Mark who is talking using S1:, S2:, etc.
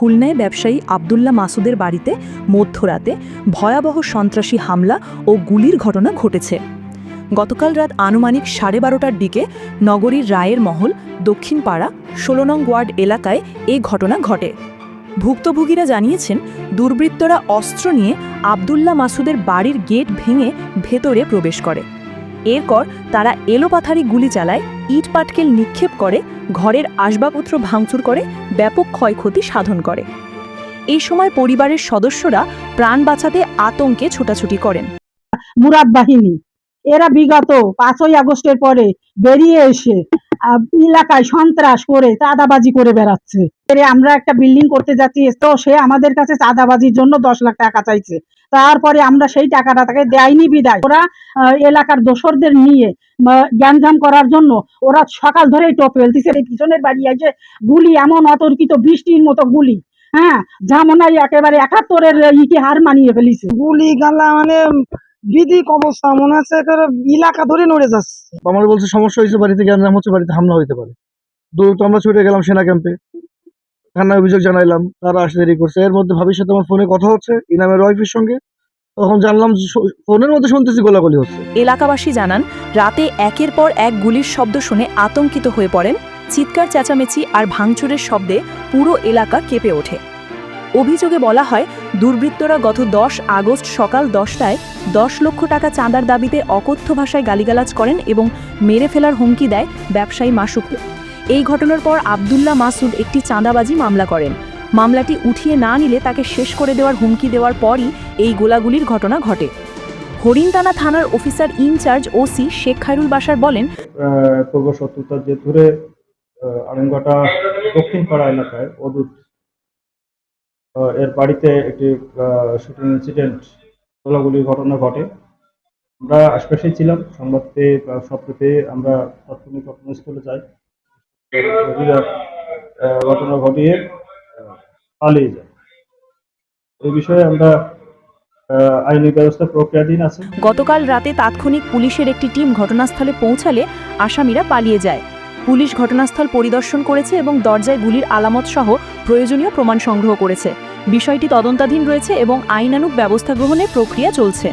S1: খুলনায় ব্যবসায়ী আবদুল্লাহ মাসুদের বাড়িতে মধ্যরাতে ভয়াবহ সন্ত্রাসী হামলা ও গুলির ঘটনা ঘটেছে। গতকাল রাত আনুমানিক সাড়ে বারোটার দিকে নগরীর রায়ের মহল, দক্ষিণপাড়া, ষোলো নং ওয়ার্ড এলাকায় এই ঘটনা ঘটে। ভুক্তভোগীরা জানিয়েছেন, দুর্বৃত্তরা অস্ত্র নিয়ে আবদুল্লাহ মাসুদের বাড়ির গেট ভেঙে ভেতরে প্রবেশ করে। এরপর তারা এলোপাথারি গুলি চালায়, ইট পাটকেল নিক্ষেপ করে, ঘরের আসবাবপত্র ভাঙচুর করে, ব্যাপক ক্ষয়ক্ষতি সাধন করে। এই সময় পরিবারের সদস্যরা প্রাণ বাঁচাতে আতঙ্কে ছোটাছুটি করেন।
S2: মুরাদ বাহিনী, এরা বিগত পাঁচই আগস্টের পরে বেরিয়ে এসে এলাকায় সন্ত্রাস করে চাঁদাবাজি করে বেড়াচ্ছে। আমরা একটা বিল্ডিং করতে যাচ্ছি, তো সে আমাদের কাছে চাঁদাবাজির জন্য দশ লাখ টাকা চাইছে। তারপরে আমরা সেই টাকাটা তাকে দেয়নি বিদায়। ওরা আহ, এলাকার দোসরদের নিয়ে গ্যাঞ্জাম করার জন্য ওরা সকাল ধরেই টপ ফেলতেছে। এই পিছনের বাড়ি আছে গুলি এমন অতর্কিত বৃষ্টির মতো গুলি হ্যাঁ? জামনাই একেবারে একাত্তরের ইকে হার মানিয়ে ফেলিছে।
S3: গুলি গালা মানে বিদিক অবস্থা মনে আছে এলাকা ধরে নড়ে যাচ্ছে।
S4: আমার বলছে সমস্যা হয়েছে বাড়িতে গ্যাঞ্জাম হচ্ছে বাড়িতে হামলা হইতে পারে। দূর তো আমরা ছুটে গেলাম সেনা ক্যাম্পে। থানায় অভিযোগ জানাইলাম তারা আসতে দেরি করছে। এর মধ্যে ভাবির সাথে আমার ফোনে কথা হচ্ছে ইনামের ওয়াইফের সঙ্গে। তখন জানলাম ফোনের মধ্যে শুনতেছি গোলাগুলি হচ্ছে।
S1: এলাকাবাসী জানান, রাতে একের পর এক গুলির শব্দ শুনে আতঙ্কিত হয়ে পড়েন, চিৎকার, চেঁচামেচি আর ভাঙচুরের শব্দে পুরো এলাকা কেঁপে ওঠে। অভিযোগে বলা হয়, দুর্বৃত্তরা গত দশ আগস্ট সকাল দশটায় দশ লক্ষ টাকা চাঁদার দাবিতে অকথ্য ভাষায় গালিগালাজ করেন এবং মেরে ফেলার হুমকি দেয় ব্যবসায়ী মাসুককে। এই ঘটনার পর আবদুল্লাহ মাসুদ একটি চাঁদাবাজি মামলা করেন। মামলাটি উঠিয়ে না নিলে তাকে শেষ করে দেওয়ার হুমকি দেওয়ার পরই এই গোলাগুলির ঘটনা ঘটে। হরিণটানা থানার officer in-charge OC Sheikh Khairul Basar বলেন
S5: পূর্ব শত্রুতার জের ধরে আড়ংঘাটা দক্ষিণ পাড়া এলাকায় আহ, এর বাড়িতে একটি শুটিং ইনসিডেন্ট গোলাগুলির ঘটনা ঘটে। আমরা আশপাশেই ছিলাম সংবাদ পেয়ে বা শব্দ পেয়ে আমরা তাৎক্ষণিক ঘটনাস্থলে যাই। ঘটনা ঘটিয়ে পালিয়ে যায়। এই বিষয়ে আমরা
S1: গতকাল রাতে তাৎক্ষণিক পুলিশের একটি টিম ঘটনাস্থলে পৌঁছালে আসামিরা পালিয়ে যায়। পুলিশ ঘটনাস্থল পরিদর্শন করেছে এবং দরজায় গুলির আলামত সহ প্রয়োজনীয় প্রমাণ সংগ্রহ করেছে। বিষয়টি তদন্তাধীন রয়েছে এবং আইনানুগ ব্যবস্থা গ্রহণের প্রক্রিয়া চলছে।